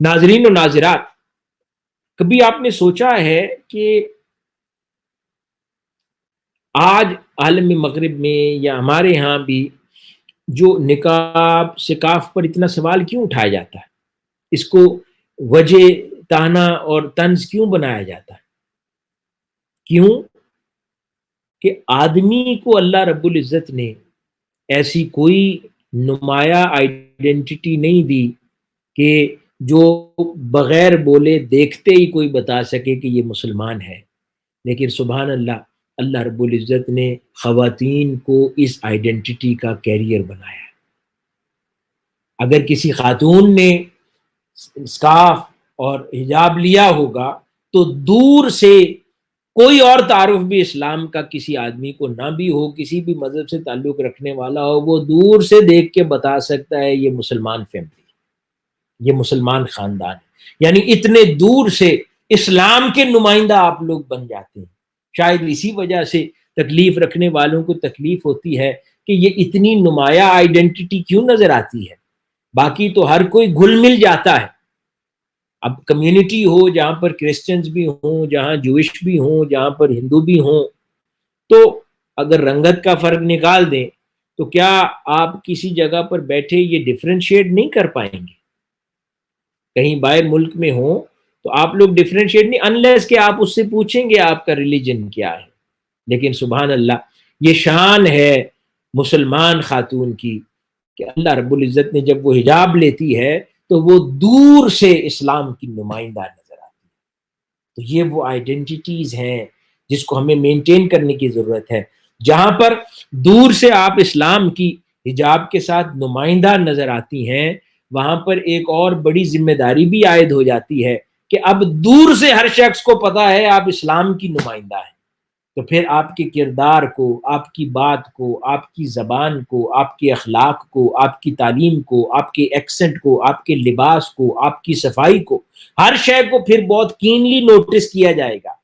ناظرین و ناظرات، کبھی آپ نے سوچا ہے کہ آج عالم مغرب میں یا ہمارے ہاں بھی جو نکاب سکاف پر اتنا سوال کیوں اٹھایا جاتا ہے؟ اس کو وجہ تانا اور طنز کیوں بنایا جاتا ہے؟ کیوں؟ کہ آدمی کو اللہ رب العزت نے ایسی کوئی نمایاں آئیڈینٹی نہیں دی کہ جو بغیر بولے دیکھتے ہی کوئی بتا سکے کہ یہ مسلمان ہے۔ لیکن سبحان اللہ اللہ رب العزت نے خواتین کو اس آئیڈینٹی کا کیریئر بنایا۔ ہے اگر کسی خاتون نے اسکاف اور حجاب لیا ہوگا، تو دور سے کوئی اور تعارف بھی اسلام کا کسی آدمی کو نہ بھی ہو، کسی بھی مذہب سے تعلق رکھنے والا ہو، وہ دور سے دیکھ کے بتا سکتا ہے یہ مسلمان فیملی یہ مسلمان خاندان ہے۔ یعنی اتنے دور سے اسلام کے نمائندہ آپ لوگ بن جاتے ہیں۔ شاید اسی وجہ سے تکلیف رکھنے والوں کو تکلیف ہوتی ہے کہ یہ اتنی نمایاں آئیڈینٹی کیوں نظر آتی ہے؟ باقی تو ہر کوئی گھل مل جاتا ہے۔ اب کمیونٹی ہو جہاں پر کرسچنز بھی ہوں، جہاں جوش بھی ہوں، جہاں پر ہندو بھی ہوں، تو اگر رنگت کا فرق نکال دیں تو کیا آپ کسی جگہ پر بیٹھے یہ ڈفرینشیٹ نہیں کر پائیں گے؟ کہیں باہر ملک میں ہوں، تو آپ لوگ ڈفرینشیٹ نہیں انلیس کہ آپ اس سے پوچھیں گے آپ کا ریلیجن کیا ہے۔ لیکن سبحان اللہ، یہ شان ہے مسلمان خاتون کی کہ اللہ رب العزت نے جب وہ حجاب لیتی ہے تو وہ دور سے اسلام کی نمائندہ نظر آتی ہے۔ تو یہ وہ آئیڈینٹیز ہیں جس کو ہمیں مینٹین کرنے کی ضرورت ہے۔ جہاں پر دور سے آپ اسلام کی حجاب کے ساتھ نمائندہ نظر آتی ہیں وہاں پر ایک اور بڑی ذمہ داری بھی عائد ہو جاتی ہے کہ اب دور سے ہر شخص کو پتا ہے آپ اسلام کی نمائندہ ہیں۔ تو پھر آپ کے کردار کو، آپ کی بات کو، آپ کی زبان کو، آپ کے اخلاق کو، آپ کی تعلیم کو، آپ کے ایکسنٹ کو، آپ کے لباس کو، آپ کی صفائی کو، ہر شے کو پھر بہت کینلی نوٹس کیا جائے گا۔